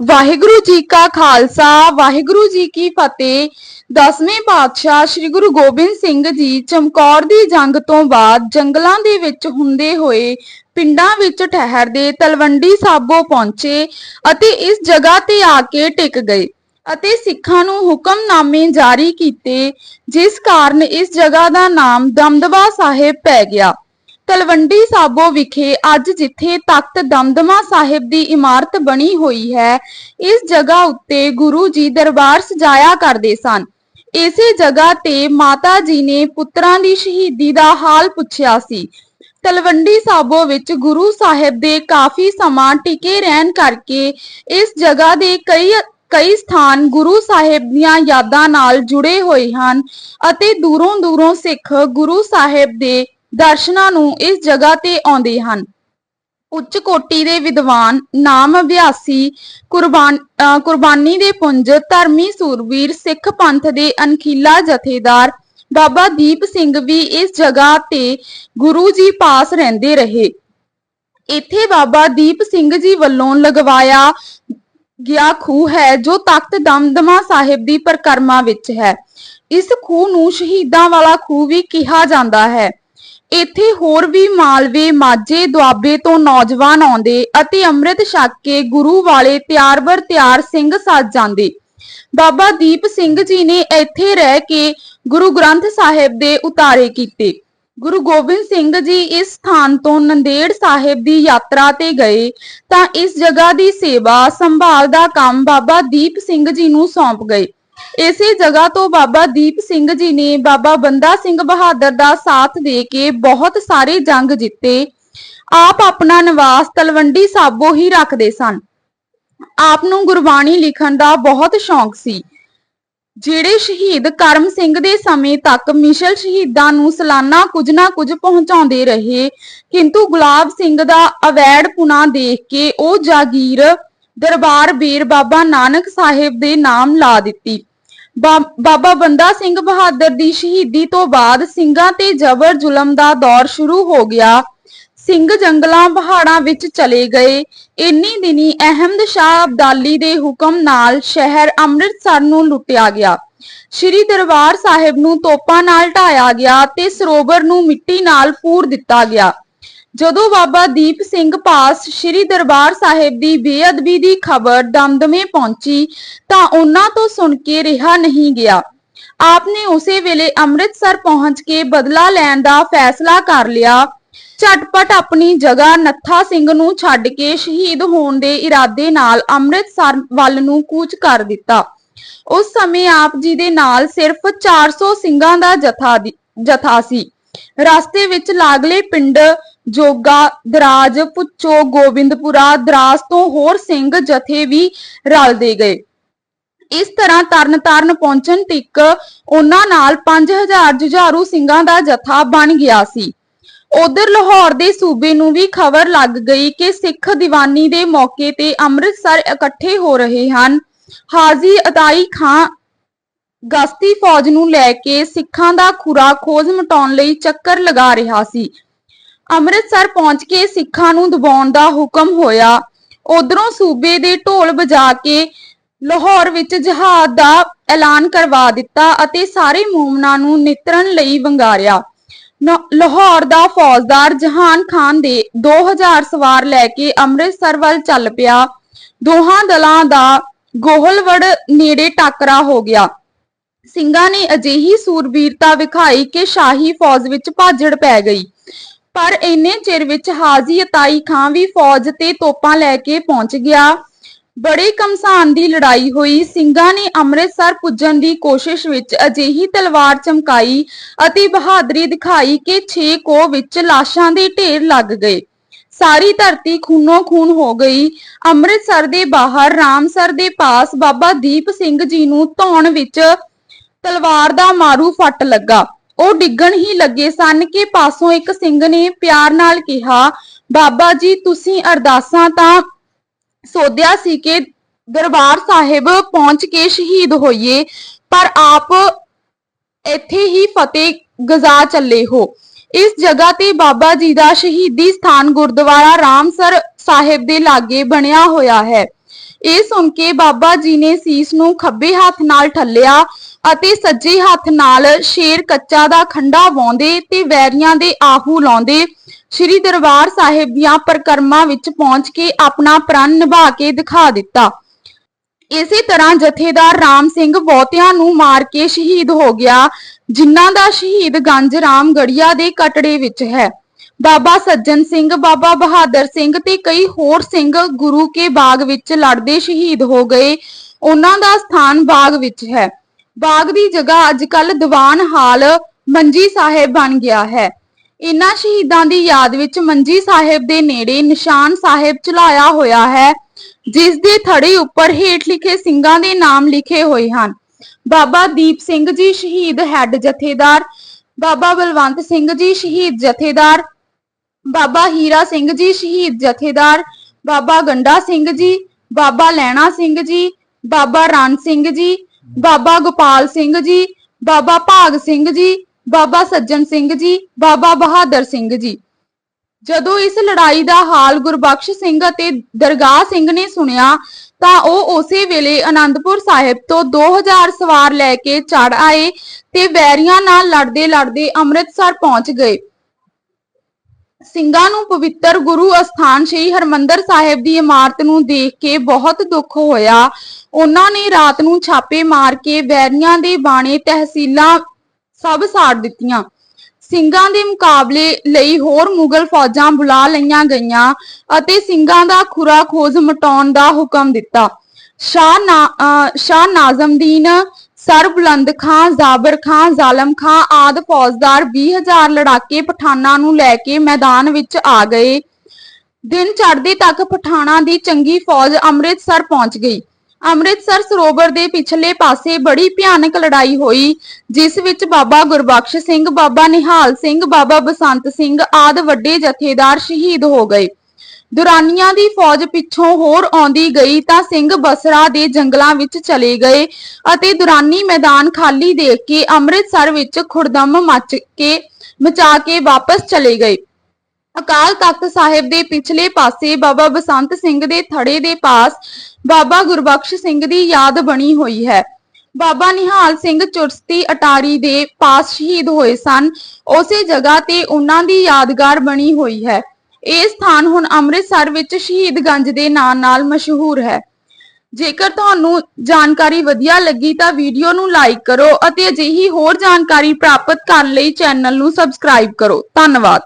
ਵਾਹਿਗੁਰੂ ਜੀ ਕਾ ਖਾਲਸਾ, ਵਾਹਿਗੁਰੂ ਜੀ ਕੀ ਫਤਿਹ। ਦਸਵੇਂ ਪਾਤਸ਼ਾਹ ਸ੍ਰੀ ਗੁਰੂ ਗੋਬਿੰਦ ਸਿੰਘ ਜੀ ਚਮਕੌਰ ਦੀ ਜੰਗ ਤੋਂ ਬਾਅਦ ਜੰਗਲਾਂ ਦੇ ਵਿੱਚ ਹੁੰਦੇ ਹੋਏ ਪਿੰਡਾਂ ਵਿੱਚ ਠਹਿਰਦੇ ਤਲਵੰਡੀ ਸਾਬੋ ਪਹੁੰਚੇ ਅਤੇ ਇਸ ਜਗ੍ਹਾ ਤੇ ਆ ਕੇ ਟਿਕ ਗਏ ਅਤੇ ਸਿੱਖਾਂ ਨੂੰ ਹੁਕਮਨਾਮੇ ਜਾਰੀ ਕੀਤੇ, ਜਿਸ ਕਾਰਨ ਇਸ ਜਗ੍ਹਾ ਦਾ ਨਾਮ ਦਮਦਮਾ ਸਾਹਿਬ ਪੈ ਗਿਆ। ਤਲਵੰਡੀ ਸਾਬੋ ਵਿਖੇ ਅੱਜ ਜਿੱਥੇ ਤਖਤ ਦਮਦਮਾ ਸਾਹਿਬ ਦੀ ਇਮਾਰਤ ਬਣੀ ਹੋਈ ਹੈ, ਇਸ ਜਗ੍ਹਾ ਉੱਤੇ ਗੁਰੂ ਜੀ ਦਰਬਾਰ ਸਜਾਇਆ ਕਰਦੇ ਸਨ। ਇਸੇ ਜਗ੍ਹਾ ਤੇ ਮਾਤਾ ਜੀ ਨੇ ਪੁੱਤਰਾਂ ਦੀ ਸ਼ਹੀਦੀ ਦਾ ਹਾਲ ਪੁੱਛਿਆ ਸੀ। ਤਲਵੰਡੀ ਸਾਬੋ ਵਿੱਚ ਗੁਰੂ ਸਾਹਿਬ ਦੇ ਕਾਫੀ ਸਮਾਂ ਟਿਕੇ ਰਹਿਣ ਕਰਕੇ ਇਸ ਜਗ੍ਹਾ ਦੇ ਕਈ ਕਈ ਸਥਾਨ ਗੁਰੂ ਸਾਹਿਬ ਦੀਆਂ ਯਾਦਾਂ ਨਾਲ ਜੁੜੇ ਹੋਏ ਹਨ ਅਤੇ ਦੂਰੋਂ ਦੂਰੋਂ ਸਿੱਖ ਗੁਰੂ ਸਾਹਿਬ ਦੇ ਦਰਸ਼ਨਾਂ ਨੂੰ ਇਸ ਜਗ੍ਹਾ ਤੇ ਆਉਂਦੇ ਹਨ। ਉੱਚ ਕੋਟੀ ਦੇ ਵਿਦਵਾਨ ਨਾਮ ਅਭਿਆਸੀ ਕੁਰਬਾਨ ਕੁਰਬਾਨੀ ਦੇ ਪੁੰਜ ਧਰਮੀ ਸੂਰਬੀਰ ਸਿੱਖ ਪੰਥ ਦੇ ਅਣਖੀਲਾ ਜਥੇਦਾਰ ਬਾਬਾ ਦੀਪ ਸਿੰਘ ਵੀ ਇਸ ਜਗ੍ਹਾ ਤੇ ਗੁਰੂ ਜੀ ਪਾਸ ਰਹਿੰਦੇ ਰਹੇ। ਇੱਥੇ ਬਾਬਾ ਦੀਪ ਸਿੰਘ ਜੀ ਵੱਲੋਂ ਲਗਵਾਇਆ ਗਿਆ ਖੂਹ ਹੈ, ਜੋ ਤਖਤ ਦਮਦਮਾ ਸਾਹਿਬ ਦੀ ਪਰਿਕਰਮਾ ਵਿੱਚ ਹੈ। ਇਸ ਖੂਹ ਨੂੰ ਸ਼ਹੀਦਾਂ ਵਾਲਾ ਖੂਹ ਵੀ ਕਿਹਾ ਜਾਂਦਾ ਹੈ। ਇੱਥੇ ਹੋਰ ਵੀ ਮਾਲਵੇ, ਮਾਝੇ, ਦੁਆਬੇ ਤੋਂ ਨੌਜਵਾਨ ਆਉਂਦੇ ਅਤੇ ਅੰਮ੍ਰਿਤ ਛਕ ਕੇ ਗੁਰੂ ਵਾਲੇ ਤਿਆਰ ਬਰ ਤਿਆਰ ਸਿੰਘ ਸੱਜ ਜਾਂਦੇ। ਬਾਬਾ ਦੀਪ ਸਿੰਘ ਜੀ ਨੇ ਇੱਥੇ ਰਹਿ ਕੇ ਗੁਰੂ ਗ੍ਰੰਥ ਸਾਹਿਬ ਦੇ ਉਤਾਰੇ ਕੀਤੇ। ਗੁਰੂ ਗੋਬਿੰਦ ਸਿੰਘ ਜੀ ਇਸ ਸਥਾਨ ਤੋਂ ਨੰਦੇੜ ਸਾਹਿਬ ਦੀ ਯਾਤਰਾ ਤੇ ਗਏ ਤਾਂ ਇਸ ਜਗ੍ਹਾ ਦੀ ਸੇਵਾ, ਸੰਭਾਲ ਦਾ ਕੰਮ ਬਾਬਾ ਦੀਪ ਸਿੰਘ ਜੀ ਨੂੰ ਸੌਂਪ ਗਏ। ਇਸੇ ਜਗ੍ਹਾ ਤੋਂ ਬਾਬਾ ਦੀਪ ਸਿੰਘ ਜੀ ਨੇ ਬਾਬਾ ਬੰਦਾ ਸਿੰਘ ਬਹਾਦਰ ਦਾ ਸਾਥ ਦੇ ਕੇ ਬਹੁਤ ਸਾਰੇ ਜੰਗ ਜਿੱਤੇ। ਆਪ ਆਪਣਾ ਨਿਵਾਸ ਤਲਵੰਡੀ ਸਾਬੋ ਹੀ ਰੱਖਦੇ ਸਨ। ਆਪ ਨੂੰ ਗੁਰਬਾਣੀ ਲਿਖਣ ਦਾ ਬਹੁਤ ਸ਼ੌਂਕ ਸੀ। ਜਿਹੜੇ ਸ਼ਹੀਦ ਕਰਮ ਸਿੰਘ ਦੇ ਸਮੇਂ ਤੱਕ ਮਿਸ਼ਲ ਸ਼ਹੀਦਾਂ ਨੂੰ ਸਾਲਾਨਾ ਕੁਝ ਨਾ ਕੁਝ ਪਹੁੰਚਾਉਂਦੇ ਰਹੇ, ਕਿੰਤੂ ਗੁਲਾਬ ਸਿੰਘ ਦਾ ਅਵੈੜ ਪੁਣਾ ਦੇਖ ਕੇ ਉਹ ਜਾਗੀਰ ਦਰਬਾਰ ਬੀਰ ਬਾਬਾ ਨਾਨਕ ਸਾਹਿਬ ਦੇ ਨਾਮ ਲਾ ਦਿੱਤੀ। ਬਾਬਾ ਬੰਦਾ ਸਿੰਘ ਬਹਾਦਰ ਦੀ ਸ਼ਹੀਦੀ ਤੋਂ ਬਾਅਦ ਸਿੰਘਾਂ ਤੇ ਜ਼ਬਰ ਜ਼ੁਲਮ ਦਾ ਦੌਰ ਸ਼ੁਰੂ ਹੋ ਗਿਆ। ਸਿੰਘ ਜੰਗਲਾਂ ਪਹਾੜਾਂ ਵਿੱਚ ਚਲੇ ਗਏ। ਇੰਨੀ ਦਿਨੀ ਅਹਿਮਦ ਸ਼ਾਹ ਅਬਦਾਲੀ ਦੇ ਹੁਕਮ ਨਾਲ ਸ਼ਹਿਰ ਅੰਮ੍ਰਿਤਸਰ ਨੂੰ ਲੁੱਟਿਆ ਗਿਆ। ਸ਼੍ਰੀ ਦਰਬਾਰ ਸਾਹਿਬ ਨੂੰ ਤੋਪਾਂ ਨਾਲ ਢਾਇਆ ਗਿਆ ਤੇ ਸਰੋਵਰ ਨੂੰ ਮਿੱਟੀ ਨਾਲ ਪੂਰ ਦਿੱਤਾ ਗਿਆ। ਜਦੋਂ ਬਾਬਾ ਦੀਪ ਸਿੰਘ ਪਾਸ ਸ਼੍ਰੀ ਦਰਬਾਰ ਸਾਹਿਬ ਦੀ ਬੇਅਦਬੀ ਦੀ ਖਬਰ ਦਮਦਮੇ ਪਹੁੰਚੀ, ਤਾਂ ਉਹਨਾਂ ਤੋਂ ਸੁਣ ਕੇ ਰਿਹਾ ਨਹੀਂ ਗਿਆ। ਆਪ ਨੇ ਉਸੇ ਵੇਲੇ ਅੰਮ੍ਰਿਤਸਰ ਪਹੁੰਚ ਕੇ ਬਦਲਾ ਲੈਣ ਦਾ ਫੈਸਲਾ ਕਰ ਲਿਆ। ਝਟਪਟ ਆਪਣੀ ਜਗ੍ਹਾ ਨੱਥਾ ਸਿੰਘ ਨੂੰ ਛੱਡ ਕੇ ਸ਼ਹੀਦ ਹੋਣ ਦੇ ਇਰਾਦੇ ਨਾਲ ਅੰਮ੍ਰਿਤਸਰ ਵੱਲ ਨੂੰ ਕੂਚ ਕਰ ਦਿੱਤਾ। ਉਸ ਸਮੇਂ ਆਪ ਜੀ ਦੇ ਨਾਲ ਸਿਰਫ 400 ਸਿੰਘਾਂ ਦਾ ਜਥਾ ਦੀ- ਜਥਾ ਸੀ। ਰਸਤੇ ਵਿੱਚ ਲਾਗਲੇ ਪਿੰਡ ਜੋਗਾ ਦਰਾਜ ਪੁੱਚੋ ਗੋਬਿੰਦਪੁਰਾ ਦਰਾਸ ਤੋਂ ਹੋਰ ਸਿੰਘ ਜਥੇ ਵੀ ਰਲਦੇ ਗਏ। ਇਸ ਤਰ੍ਹਾਂ ਤਰਨਤਾਰਨ ਪਹੁੰਚਣ ਤੱਕ ਉਹਨਾਂ ਨਾਲ 5000 ਜੁਝਾਰੂ ਸਿੰਘਾਂ ਦਾ ਜਥਾ ਬਣ ਗਿਆ ਸੀ। ਉਧਰ ਲਾਹੌਰ ਦੇ ਸੂਬੇ ਨੂੰ ਵੀ ਖਬਰ ਲੱਗ ਗਈ ਕਿ ਸਿੱਖ ਦੀਵਾਨੀ ਦੇ ਮੌਕੇ ਤੇ ਅੰਮ੍ਰਿਤਸਰ ਇਕੱਠੇ ਹੋ ਰਹੇ ਹਨ। ਹਾਜ਼ੀ ਅਤਾਈ ਖਾਂ ਗਸਤੀ ਫੌਜ ਨੂੰ ਲੈ ਕੇ ਸਿੱਖਾਂ ਦਾ ਖੁਰਾ ਖੋਜ ਮਟਾਉਣ ਲਈ ਚੱਕਰ ਲਗਾ ਰਿਹਾ ਸੀ। ਅੰਮ੍ਰਿਤਸਰ ਪਹੁੰਚ ਕੇ ਸਿੱਖਾਂ ਨੂੰ ਦਬਾਉਣ ਦਾ ਹੁਕਮ ਹੋਇਆ। ਉਧਰੋਂ ਸੂਬੇ ਦੇ ਢੋਲ ਵਜਾ ਕੇ ਲਾਹੌਰ ਵਿੱਚ ਜਹਾਦ ਦਾ ਐਲਾਨ ਕਰਵਾ ਦਿੱਤਾ ਅਤੇ ਸਾਰੇ ਮੂਮਨਾਂ ਨੂੰ ਨਿਤਰਨ ਲਈ ਵੰਗਾਰਿਆ। ਲਾਹੌਰ ਦਾ ਫੌਜਦਾਰ ਜਹਾਨ ਖਾਨ ਦੇ 2000 ਸਵਾਰ ਲੈ ਕੇ ਅੰਮ੍ਰਿਤਸਰ ਵੱਲ ਚੱਲ ਪਿਆ। ਦੋਹਾਂ ਦਲਾਂ ਦਾ ਗੋਹਲਵੜ ਨੇੜੇ ਟਾਕਰਾ ਹੋ ਗਿਆ। ਸਿੰਘਾਂ ਨੇ ਅਜਿਹੀ ਸੂਰਬੀਰਤਾ ਵਿਖਾਈ ਕਿ ਸ਼ਾਹੀ ਫੌਜ ਵਿੱਚ ਭਾਜੜ ਪੈ ਗਈ। ਪਰ ਇੰਨੇ ਚਿਰ ਵਿੱਚ ਹਾਜ਼ੀ ਅਤਾਈ ਖਾਂ ਵੀ ਫੌਜ ਤੇ ਤੋਪਾਂ ਲੈ ਕੇ ਪਹੁੰਚ ਗਿਆ। ਬੜੇ ਕਮਸਾਨ ਦੀ ਲੜਾਈ ਹੋਈ। ਸਿੰਘਾਂ ਨੇ ਅੰਮ੍ਰਿਤਸਰ ਪੁੱਜਣ ਦੀ ਕੋਸ਼ਿਸ਼ ਵਿੱਚ ਅਜਿਹੀ ਤਲਵਾਰ ਚਮਕਾਈ ਅਤੇ ਬਹਾਦਰੀ ਦਿਖਾਈ ਕਿ ਛੇ ਕੋ ਵਿੱਚ ਲਾਸ਼ਾਂ ਦੇ ਢੇਰ ਲੱਗ ਗਏ। ਸਾਰੀ ਧਰਤੀ ਖੂਨੋ ਖੂਨ ਹੋ ਗਈ। ਅੰਮ੍ਰਿਤਸਰ ਦੇ ਬਾਹਰ ਰਾਮਸਰ ਦੇ ਪਾਸ ਬਾਬਾ ਦੀਪ ਸਿੰਘ ਜੀ ਨੂੰ ਧੌਣ ਵਿੱਚ ਤਲਵਾਰ ਦਾ ਮਾਰੂ ਫੱਟ ਲੱਗਾ। ਉਹ ਡਿੱਗਣ ਹੀ ਲੱਗੇ ਸਨ ਕਿ ਪਾਸੋਂ ਇੱਕ ਸਿੰਘ ਨੇ ਪਿਆਰ ਨਾਲ ਕਿਹਾ, ਬਾਬਾ ਜੀ, ਤੁਸੀਂ ਅਰਦਾਸਾਂ ਤਾਂ ਸੋਧਿਆ ਸੀ ਕਿ ਦਰਬਾਰ ਸਾਹਿਬ ਪਹੁੰਚ ਕੇ ਸ਼ਹੀਦ ਹੋਈਏ, ਪਰ ਆਪ ਇੱਥੇ ਹੀ ਫਤਿਹ ਗਜ਼ਾ ਚੱਲੇ ਹੋ। ਇਸ ਜਗ੍ਹਾ ਤੇ ਬਾਬਾ ਜੀ ਦਾ ਸ਼ਹੀਦੀ ਸਥਾਨ ਗੁਰਦੁਆਰਾ ਰਾਮਸਰ ਸਾਹਿਬ ਦੇ ਲਾਗੇ ਬਣਿਆ ਹੋਇਆ ਹੈ। ਇਹ ਸੁਣ ਕੇ ਬਾਬਾ ਜੀ ਨੇ ਸੀਸ ਨੂੰ ਖੱਬੇ ਹੱਥ ਨਾਲ ਠੱਲਿਆ ਅਤੇ ਸੱਜੇ ਹੱਥ ਨਾਲ ਸ਼ੇਰ ਕੱਚਾ ਦਾ ਖੰਡਾ ਵਾਉਂਦੇ ਤੇ ਵੈਰੀਆਂ ਦੇ ਆਹੂ ਲਾਉਂਦੇ, ਸ੍ਰੀ ਦਰਬਾਰ ਸਾਹਿਬ ਦੀਆਂ ਪਰਕਰਮਾਂ ਵਿੱਚ ਪਹੁੰਚ ਕੇ ਆਪਣਾ ਪ੍ਰਣ ਨਿਭਾ ਕੇ ਦਿਖਾ ਦਿੱਤਾ। ਇਸੇ ਤਰ੍ਹਾਂ ਜਥੇਦਾਰ ਰਾਮ ਸਿੰਘ ਬਹੁਤਿਆਂ ਨੂੰ ਮਾਰ ਕੇ ਸ਼ਹੀਦ ਹੋ ਗਿਆ, ਜਿਨ੍ਹਾਂ ਦਾ ਸ਼ਹੀਦ ਗੰਜ ਰਾਮ ਗੜੀਆ ਦੇ ਕਟੜੇ ਵਿੱਚ ਹੈ। ਬਾਬਾ ਸੱਜਣ ਸਿੰਘ, ਬਾਬਾ ਬਹਾਦਰ ਸਿੰਘ ਤੇ ਕਈ ਹੋਰ ਸਿੰਘ ਗੁਰੂ ਕੇ ਬਾਗ ਵਿੱਚ ਲੜਦੇ ਸ਼ਹੀਦ ਹੋ ਗਏ। ਉਹਨਾਂ ਦਾ ਸਥਾਨ ਬਾਗ ਵਿੱਚ ਹੈ। ਬਾਗ ਦੀ ਜਗ੍ਹਾ ਅੱਜ ਅੱਜਕੱਲ ਦੀਵਾਨ ਹਾਲ ਮੰਜੀ ਸਾਹਿਬ ਬਣ ਗਿਆ ਹੈ। ਇਨ੍ਹਾਂ ਸ਼ਹੀਦਾਂ ਦੀ ਯਾਦ ਵਿੱਚ ਮੰਜੀ ਸਾਹਿਬ ਦੇ ਨੇੜੇ ਨਿਸ਼ਾਨ ਸਾਹਿਬ ਚਲਾਇਆ ਹੋਇਆ ਹੈ, ਜਿਸ ਦੇ ਥੜੇ ਉੱਪਰ ਹੇਠ ਲਿਖੇ ਸਿੰਘਾਂ ਦੇ ਨਾਮ ਲਿਖੇ ਹੋਏ ਹਨ। ਬਾਬਾ ਦੀਪ ਸਿੰਘ ਜੀ ਸ਼ਹੀਦ ਹੈੱਡ ਜਥੇਦਾਰ, ਬਾਬਾ ਬਲਵੰਤ ਸਿੰਘ ਜੀ ਸ਼ਹੀਦ ਜਥੇਦਾਰ, ਬਾਬਾ ਹੀਰਾ ਸਿੰਘ ਜੀ ਸ਼ਹੀਦ ਜਥੇਦਾਰ, ਬਾਬਾ ਗੰਡਾ ਸਿੰਘ ਜੀ, ਬਾਬਾ ਲੈਣਾ ਸਿੰਘ ਜੀ, ਬਾਬਾ ਰਣ ਸਿੰਘ ਜੀ ਬਾਬਾ ਗੋਪਾਲ ਸਿੰਘ ਜੀ, ਬਾਬਾ ਭਾਗ ਸਿੰਘ ਜੀ, ਬਾਬਾ ਸੱਜਣ ਸਿੰਘ ਜੀ, ਬਾਬਾ ਬਹਾਦਰ ਸਿੰਘ ਜੀ। ਜਦੋਂ ਇਸ ਲੜਾਈ ਦਾ ਹਾਲ ਗੁਰਬਖਸ਼ ਸਿੰਘ ਅਤੇ ਦਰਗਾਹ ਸਿੰਘ ਨੇ ਸੁਣਿਆ, ਤਾਂ ਉਹ ਉਸੇ ਵੇਲੇ ਅਨੰਦਪੁਰ ਸਾਹਿਬ ਤੋਂ 2000 ਸਵਾਰ ਲੈ ਕੇ ਚੜ ਆਏ ਤੇ ਵੈਰੀਆਂ ਨਾਲ ਲੜਦੇ ਲੜਦੇ ਅੰਮ੍ਰਿਤਸਰ ਪਹੁੰਚ ਗਏ। ਸਿੰਘਾਂ ਨੂੰ ਪਵਿੱਤਰ ਗੁਰੂ ਅਸਥਾਨ ਸ੍ਰੀ ਹਰਮੰਦਰ ਸਾਹਿਬ ਦੀ ਇਮਾਰਤ ਨੂੰ ਦੇਖ ਕੇ ਬਹੁਤ ਦੁੱਖ ਹੋਇਆ। ਉਹਨਾਂ ਨੇ ਰਾਤ ਨੂੰ ਛਾਪੇ ਮਾਰ ਕੇ ਵੈਰੀਆਂ ਦੇ ਬਾਣੇ ਤਹਿਸੀਲਾਂ ਸਭ ਸਾੜ ਦਿੱਤੀਆਂ। ਸਿੰਘਾਂ ਦੇ ਮੁਕਾਬਲੇ ਲਈ ਹੋਰ ਮੁਗਲ ਫੌਜਾਂ ਬੁਲਾ ਲਈਆਂ ਗਈਆਂ ਅਤੇ ਸਿੰਘਾਂ ਦਾ ਖੁਰਾ ਖੋਜ ਮਟਾਉਣ ਦਾ ਹੁਕਮ ਦਿੱਤਾ। ਸ਼ਾਹ ਨਾ, ਅਹ ਸ਼ਾਹ ਨਾਜ਼ਮਦੀਨ ਸਰ ਬੁਲੰਦ ਖਾਂ, ਜ਼ਾਬਰ ਖਾਂ, ਜ਼ਾਲਮ ਖਾਂ ਆਦ ਫੌਜਦਾਰ 20000 ਲੜਾਕੇ ਪਠਾਨਾਂ ਨੂੰ ਲੈ ਕੇ ਮੈਦਾਨ ਵਿੱਚ ਆ ਗਏ। ਦਿਨ ਚੜ੍ਹਦੇ ਤੱਕ ਪਠਾਣਾ ਦੀ ਚੰਗੀ ਫੌਜ ਅੰਮ੍ਰਿਤਸਰ ਪਹੁੰਚ ਗਈ। ਅੰਮ੍ਰਿਤਸਰ ਸਰੋਵਰ ਦੇ ਪਿਛਲੇ ਪਾਸੇ ਬੜੀ ਭਿਆਨਕ ਲੜਾਈ ਹੋਈ, ਜਿਸ ਵਿੱਚ ਬਾਬਾ ਗੁਰਬਖਸ਼ ਸਿੰਘ, ਬਾਬਾ ਨਿਹਾਲ ਸਿੰਘ, ਬਾਬਾ ਬਸੰਤ ਸਿੰਘ ਆਦ ਵੱਡੇ ਜਥੇਦਾਰ ਸ਼ਹੀਦ ਹੋ ਗਏ। ਦੁਰਾਨੀਆਂ ਦੀ ਫੌਜ ਪਿੱਛੋਂ ਹੋਰ ਆਉਂਦੀ ਗਈ ਤਾਂ ਸਿੰਘ ਬਸਰਾ ਦੇ ਜੰਗਲਾਂ ਵਿੱਚ ਚਲੇ ਗਏ ਅਤੇ ਦੁਰਾਨੀ ਮੈਦਾਨ ਖਾਲੀ ਦੇਖ ਕੇ ਅੰਮ੍ਰਿਤਸਰ ਵਿੱਚ ਖੁਰਦਮ ਮਚ ਕੇ, ਮਚਾ ਕੇ ਵਾਪਸ ਚਲੇ ਗਏ। ਅਕਾਲ ਤਖਤ ਸਾਹਿਬ ਦੇ ਪਿਛਲੇ ਪਾਸੇ ਬਾਬਾ ਬਸੰਤ ਸਿੰਘ ਦੇ ਥੜੇ ਦੇ ਪਾਸ ਬਾਬਾ ਗੁਰਬਖਸ਼ ਸਿੰਘ ਦੀ ਯਾਦ ਬਣੀ ਹੋਈ ਹੈ। ਬਾਬਾ ਨਿਹਾਲ ਸਿੰਘ ਚੁਰਸਤੀ ਅਟਾਰੀ ਦੇ ਪਾਸ ਸ਼ਹੀਦ ਹੋਏ ਸਨ। ਉਸੇ ਜਗ੍ਹਾ ਤੇ ਉਹਨਾਂ ਦੀ ਯਾਦਗਾਰ ਬਣੀ ਹੋਈ ਹੈ। ਇਹ ਸਥਾਨ ਹੁਣ ਅੰਮ੍ਰਿਤਸਰ ਵਿੱਚ ਸ਼ਹੀਦਗੰਜ ਦੇ ਨਾਂ ਨਾਲ ਮਸ਼ਹੂਰ ਹੈ। ਜੇਕਰ ਤੁਹਾਨੂੰ ਜਾਣਕਾਰੀ ਵਧੀਆ ਲੱਗੀ ਤਾਂ ਵੀਡੀਓ ਨੂੰ ਲਾਈਕ ਕਰੋ ਅਤੇ ਅਜਿਹੀ ਹੋਰ ਜਾਣਕਾਰੀ ਪ੍ਰਾਪਤ ਕਰਨ ਲਈ ਚੈਨਲ ਨੂੰ ਸਬਸਕ੍ਰਾਈਬ ਕਰੋ। ਧੰਨਵਾਦ।